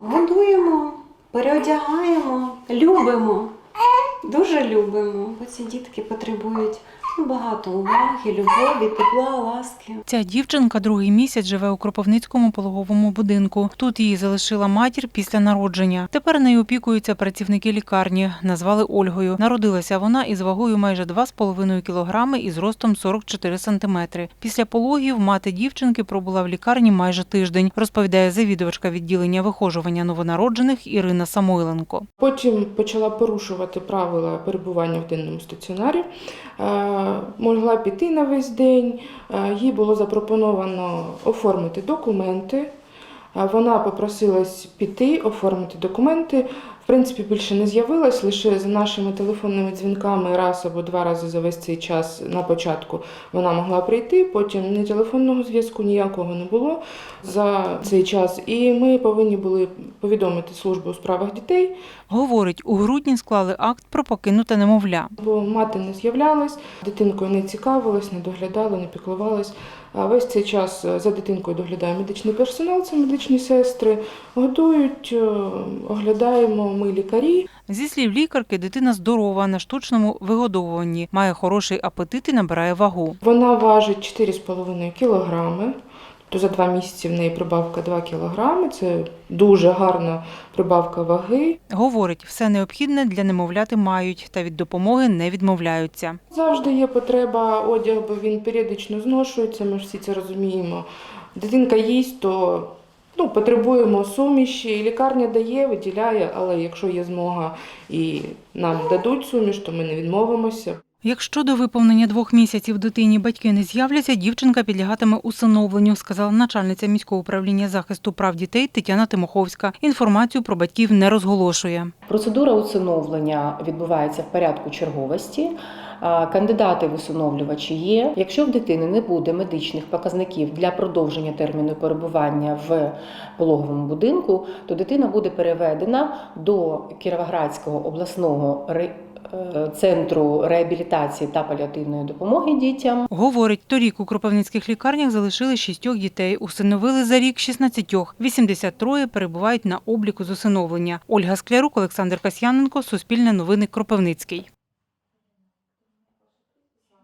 Годуємо, переодягаємо, любимо. Дуже любимо, бо ці дітки потребують багато уваги, любові, тепла, ласки. Ця дівчинка другий місяць живе у Кропивницькому пологовому будинку. Тут її залишила матір після народження. Тепер нею опікуються працівники лікарні. Назвали Ольгою. Народилася вона із вагою майже 2,5 кілограми і зростом 44 сантиметри. Після пологів мати дівчинки пробула в лікарні майже тиждень, розповідає завідувачка відділення вихожування новонароджених Ірина Самойленко. Потім почала порушувати правила перебування в денному стаціонарі. Могла піти на весь день. Е, Їй було запропоновано оформити документи. Е, Вона попросилась піти, оформити документи. Принципі, більше не з'явилась, лише за нашими телефонними дзвінками раз або два рази за весь цей час на початку вона могла прийти, потім ні телефонного зв'язку ніякого не було за цей час. І ми повинні були повідомити службу у справах дітей, Говорить, у грудні склали акт про покинуте немовля. бо мати не з'являлась, дитинкою не цікавилась, не доглядала, не піклувалась. А весь цей час е, за дитинкою доглядає медичний персонал, це медичні сестри, годують, е, оглядаємо ми лікарі. Зі слів лікарки, дитина здорова на штучному вигодовуванні, має хороший апетит і набирає вагу. Вона важить 4,5 кілограми. То за два місяці в неї прибавка 2 кілограми. Це дуже гарна прибавка ваги. Говорить, все необхідне для немовляти мають та від допомоги не відмовляються. Завжди є потреба одягу, бо він періодично зношується, ми ж всі це розуміємо. Дитинка їсть, то ну, потребуємо суміші. Лікарня дає, виділяє, але якщо є змога і нам дадуть суміш, то ми не відмовимося. Якщо до виповнення двох місяців дитині батьки не з'являться, дівчинка підлягатиме усиновленню, сказала начальниця міського управління захисту прав дітей Тетяна Тимоховська. Інформацію про батьків не розголошує. Процедура усиновлення відбувається в порядку черговості. Кандидати в усиновлювачі є. Якщо в дитини не буде медичних показників для продовження терміну перебування в пологовому будинку, то дитина буде переведена до Кіровоградського обласного центру реабілітації та паліативної допомоги дітям. Говорить, торік у кропивницьких лікарнях залишили шістьох дітей, усиновили за рік 16. 83 перебувають на обліку з усиновлення. Ольга Склярук, Олександр Касьяненко, Суспільне новини Кропивницький.